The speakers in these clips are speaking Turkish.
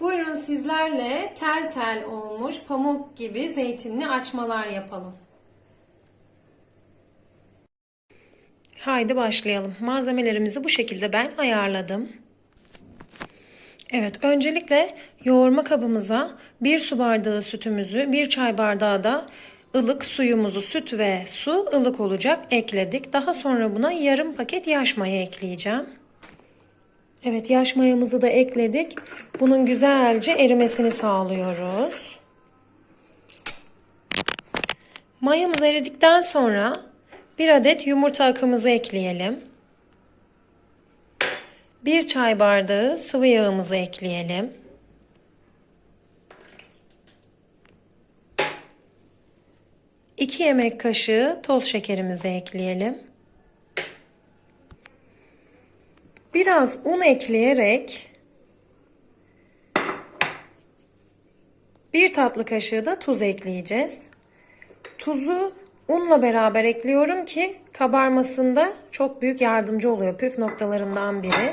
Buyurun sizlerle tel tel olmuş pamuk gibi zeytinli açmalar yapalım. Haydi başlayalım. Malzemelerimizi bu şekilde ben ayarladım. Evet, öncelikle yoğurma kabımıza bir su bardağı sütümüzü, bir çay bardağı da ılık suyumuzu, süt ve su ılık olacak ekledik. Daha sonra buna yarım paket yaş maya ekleyeceğim. Evet, yaş mayamızı da ekledik. Bunun güzelce erimesini sağlıyoruz. Mayamız eridikten sonra bir adet yumurta akımızı ekleyelim. Bir çay bardağı sıvı yağımızı ekleyelim. İki yemek kaşığı toz şekerimizi ekleyelim. Biraz un ekleyerek bir tatlı kaşığı da tuz ekleyeceğiz. Tuzu unla beraber ekliyorum ki kabarmasında çok büyük yardımcı oluyor. Püf noktalarından biri.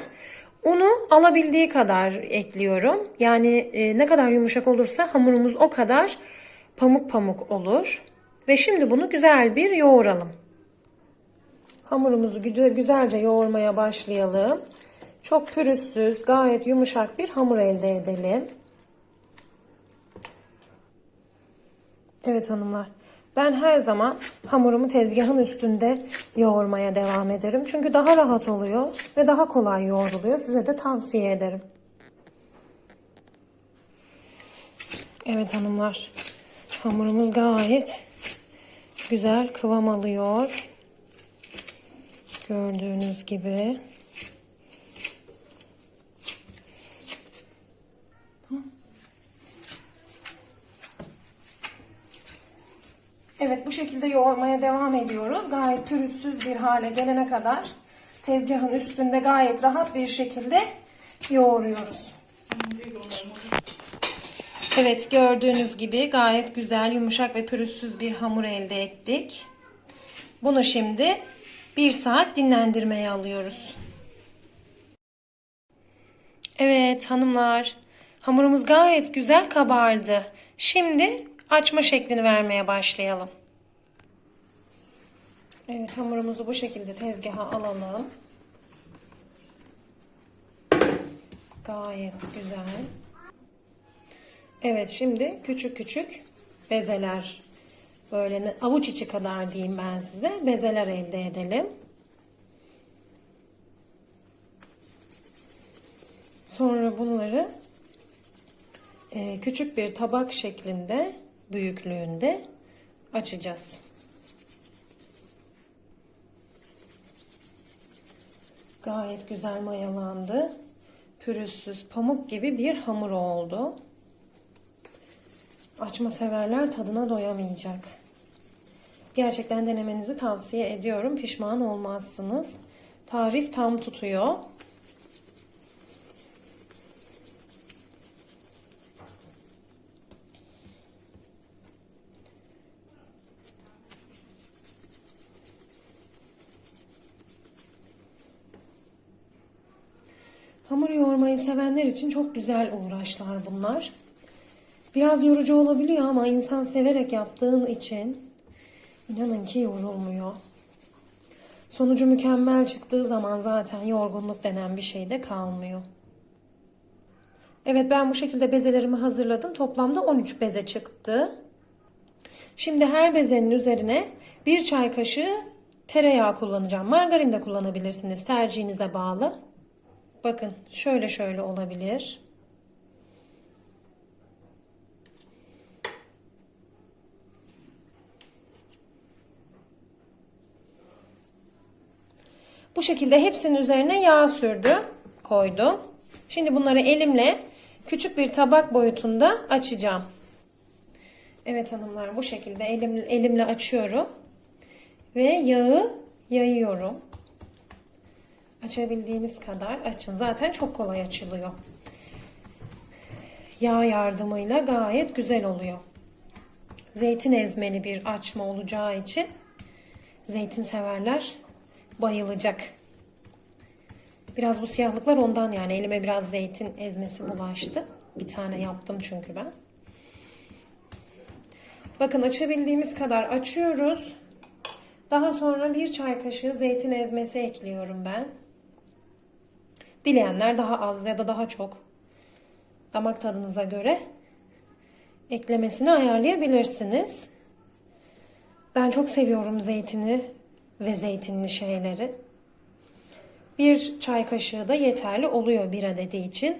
Unu alabildiği kadar ekliyorum. Yani e, ne kadar yumuşak olursa hamurumuz o kadar pamuk pamuk olur. Ve şimdi bunu güzel bir yoğuralım. Hamurumuzu güzel, güzelce yoğurmaya başlayalım. Çok pürüzsüz, gayet yumuşak bir hamur elde edelim. Evet hanımlar. Ben her zaman hamurumu tezgahın üstünde yoğurmaya devam ederim. Çünkü daha rahat oluyor ve daha kolay yoğruluyor. Size de tavsiye ederim. Evet hanımlar. Hamurumuz gayet güzel kıvam alıyor. Gördüğünüz gibi. Evet bu şekilde yoğurmaya devam ediyoruz. Gayet pürüzsüz bir hale gelene kadar tezgahın üstünde gayet rahat bir şekilde yoğuruyoruz. Evet gördüğünüz gibi gayet güzel yumuşak ve pürüzsüz bir hamur elde ettik. Bunu şimdi bir saat dinlendirmeye alıyoruz. Evet hanımlar hamurumuz gayet güzel kabardı. Şimdi açma şeklini vermeye başlayalım. Evet hamurumuzu bu şekilde tezgaha alalım. Gayet güzel. Evet şimdi küçük küçük bezeler böyle avuç içi kadar diyeyim ben size bezeler elde edelim. Sonra bunları e, küçük bir tabak şeklinde büyüklüğünde açacağız. Gayet güzel mayalandı. Pürüzsüz, pamuk gibi bir hamur oldu. Açma severler tadına doyamayacak. Gerçekten denemenizi tavsiye ediyorum. Pişman olmazsınız. Tarif tam tutuyor. Hamur yoğurmayı sevenler için çok güzel uğraşlar bunlar. Biraz yorucu olabiliyor ama insan severek yaptığın için inanın ki yorulmuyor. Sonucu mükemmel çıktığı zaman zaten yorgunluk denen bir şey de kalmıyor. Evet ben bu şekilde bezelerimi hazırladım. Toplamda 13 beze çıktı. Şimdi her bezenin üzerine bir çay kaşığı tereyağı kullanacağım. Margarin de kullanabilirsiniz tercihinize bağlı. Bakın şöyle şöyle olabilir. Bu şekilde hepsinin üzerine yağ sürdüm, koydum. Şimdi bunları elimle küçük bir tabak boyutunda açacağım. Evet hanımlar bu şekilde elim, elimle açıyorum. Ve yağı yayıyorum. Açabildiğiniz kadar açın. Zaten çok kolay açılıyor. Yağ yardımıyla gayet güzel oluyor. Zeytin ezmeli bir açma olacağı için zeytin severler bayılacak. Biraz bu siyahlıklar ondan yani elime biraz zeytin ezmesi bulaştı. Bir tane yaptım çünkü ben. Bakın açabildiğimiz kadar açıyoruz. Daha sonra bir çay kaşığı zeytin ezmesi ekliyorum ben. Dileyenler daha az ya da daha çok damak tadınıza göre eklemesini ayarlayabilirsiniz. Ben çok seviyorum zeytini ve zeytinli şeyleri. Bir çay kaşığı da yeterli oluyor bir adedi için.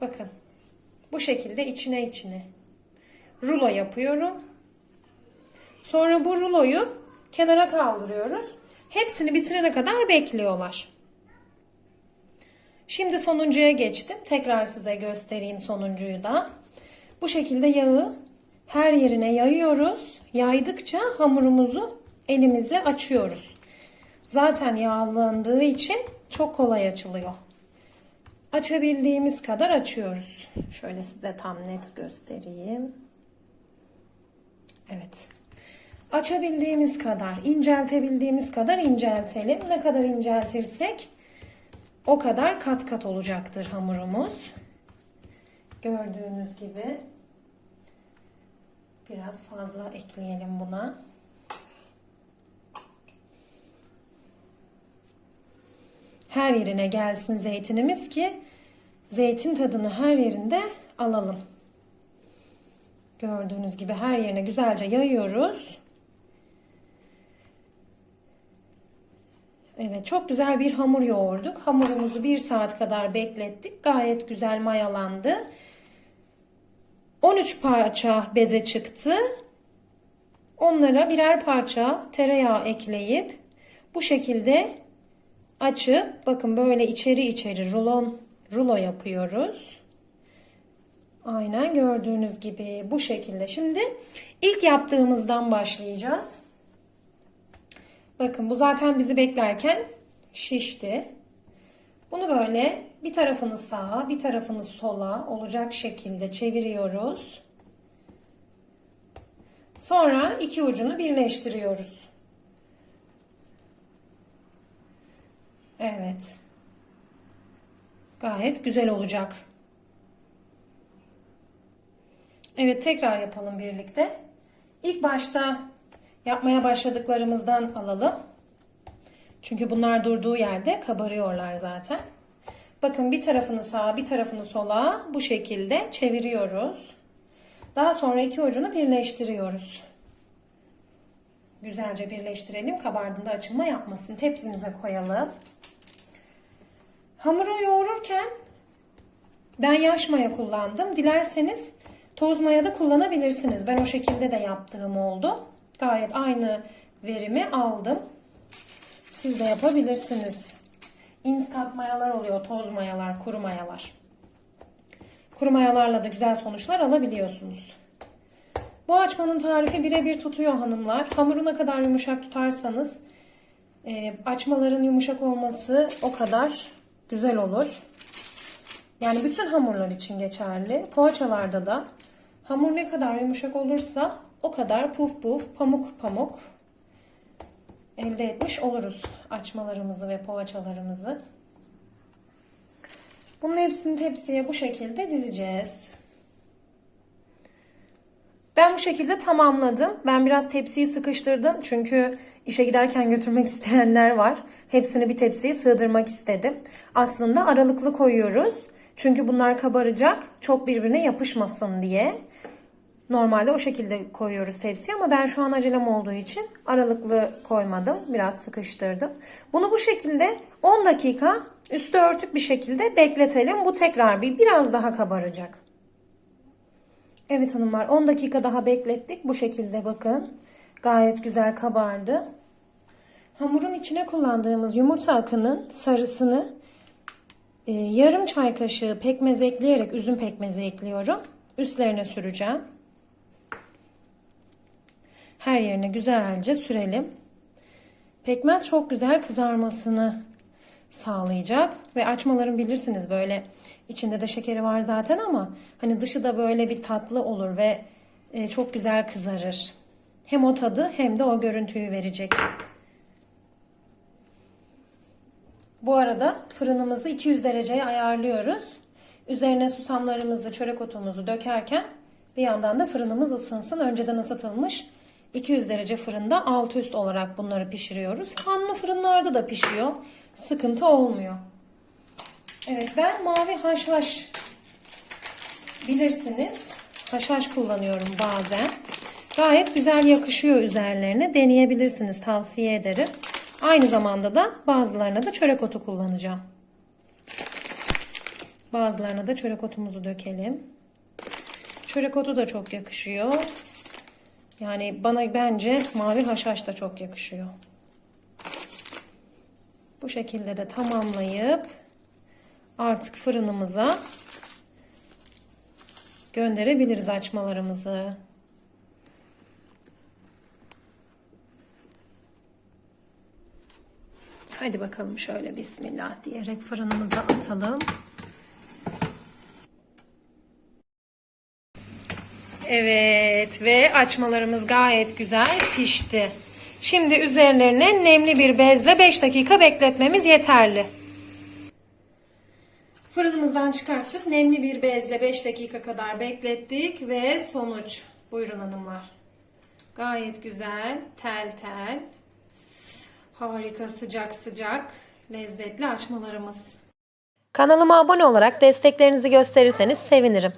Bakın. Bu şekilde içine içine rulo yapıyorum. Sonra bu ruloyu kenara kaldırıyoruz. Hepsini bitirene kadar bekliyorlar. Şimdi sonuncuya geçtim. Tekrar size göstereyim sonuncuyu da. Bu şekilde yağı her yerine yayıyoruz. Yaydıkça hamurumuzu elimizle açıyoruz. Zaten yağlandığı için çok kolay açılıyor. Açabildiğimiz kadar açıyoruz. Şöyle size tam net göstereyim. Evet. Açabildiğimiz kadar, inceltebildiğimiz kadar inceltelim. Ne kadar inceltirsek o kadar kat kat olacaktır hamurumuz. Gördüğünüz gibi biraz fazla ekleyelim buna. Her yerine gelsin zeytinimiz ki zeytin tadını her yerinde alalım. Gördüğünüz gibi her yerine güzelce yayıyoruz. Evet çok güzel bir hamur yoğurduk. Hamurumuzu bir saat kadar beklettik. Gayet güzel mayalandı. 13 parça beze çıktı. Onlara birer parça tereyağı ekleyip bu şekilde açıp bakın böyle içeri içeri rulon rulo yapıyoruz. Aynen gördüğünüz gibi bu şekilde. Şimdi ilk yaptığımızdan başlayacağız. Bakın bu zaten bizi beklerken şişti. Bunu böyle bir tarafını sağa bir tarafını sola olacak şekilde çeviriyoruz. Sonra iki ucunu birleştiriyoruz. Evet. Gayet güzel olacak. Evet tekrar yapalım birlikte. İlk başta yapmaya başladıklarımızdan alalım. Çünkü bunlar durduğu yerde kabarıyorlar zaten. Bakın bir tarafını sağa bir tarafını sola bu şekilde çeviriyoruz. Daha sonra iki ucunu birleştiriyoruz. Güzelce birleştirelim. Kabardığında açılma yapmasın. Tepsimize koyalım. Hamuru yoğururken ben yaş maya kullandım. Dilerseniz toz maya da kullanabilirsiniz. Ben o şekilde de yaptığım oldu. Gayet aynı verimi aldım. Siz de yapabilirsiniz. Instant mayalar oluyor. Toz mayalar, kuru mayalar. Kuru mayalarla da güzel sonuçlar alabiliyorsunuz. Bu açmanın tarifi birebir tutuyor hanımlar. Hamuru ne kadar yumuşak tutarsanız e, açmaların yumuşak olması o kadar güzel olur. Yani bütün hamurlar için geçerli. Poğaçalarda da hamur ne kadar yumuşak olursa o kadar puf puf, pamuk pamuk elde etmiş oluruz açmalarımızı ve poğaçalarımızı. Bunun hepsini tepsiye bu şekilde dizeceğiz. Ben bu şekilde tamamladım. Ben biraz tepsiyi sıkıştırdım. Çünkü işe giderken götürmek isteyenler var. Hepsini bir tepsiye sığdırmak istedim. Aslında aralıklı koyuyoruz. Çünkü bunlar kabaracak. Çok birbirine yapışmasın diye. Normalde o şekilde koyuyoruz tepsiye ama ben şu an acelem olduğu için aralıklı koymadım. Biraz sıkıştırdım. Bunu bu şekilde 10 dakika üstü örtük bir şekilde bekletelim. Bu tekrar bir biraz daha kabaracak. Evet hanımlar 10 dakika daha beklettik. Bu şekilde bakın. Gayet güzel kabardı. Hamurun içine kullandığımız yumurta akının sarısını e, yarım çay kaşığı pekmez ekleyerek üzüm pekmezi ekliyorum. Üstlerine süreceğim. Her yerine güzelce sürelim. Pekmez çok güzel kızarmasını sağlayacak ve açmaların bilirsiniz böyle içinde de şekeri var zaten ama hani dışı da böyle bir tatlı olur ve e, çok güzel kızarır. Hem o tadı hem de o görüntüyü verecek. Bu arada fırınımızı 200 dereceye ayarlıyoruz. Üzerine susamlarımızı, çörek otumuzu dökerken bir yandan da fırınımız ısınsın. Önceden ısıtılmış 200 derece fırında alt üst olarak bunları pişiriyoruz. Kanlı fırınlarda da pişiyor. Sıkıntı olmuyor. Evet ben mavi haşhaş bilirsiniz. Haşhaş kullanıyorum bazen. Gayet güzel yakışıyor üzerlerine. Deneyebilirsiniz tavsiye ederim. Aynı zamanda da bazılarına da çörek otu kullanacağım. Bazılarına da çörek otumuzu dökelim. Çörek otu da çok yakışıyor. Yani bana bence mavi haşhaş da çok yakışıyor. Bu şekilde de tamamlayıp artık fırınımıza gönderebiliriz açmalarımızı. Hadi bakalım şöyle bismillah diyerek fırınımıza atalım. Evet ve açmalarımız gayet güzel pişti. Şimdi üzerlerine nemli bir bezle 5 dakika bekletmemiz yeterli. Fırınımızdan çıkarttık. Nemli bir bezle 5 dakika kadar beklettik ve sonuç. Buyurun hanımlar. Gayet güzel, tel tel. Harika sıcak sıcak lezzetli açmalarımız. Kanalıma abone olarak desteklerinizi gösterirseniz sevinirim.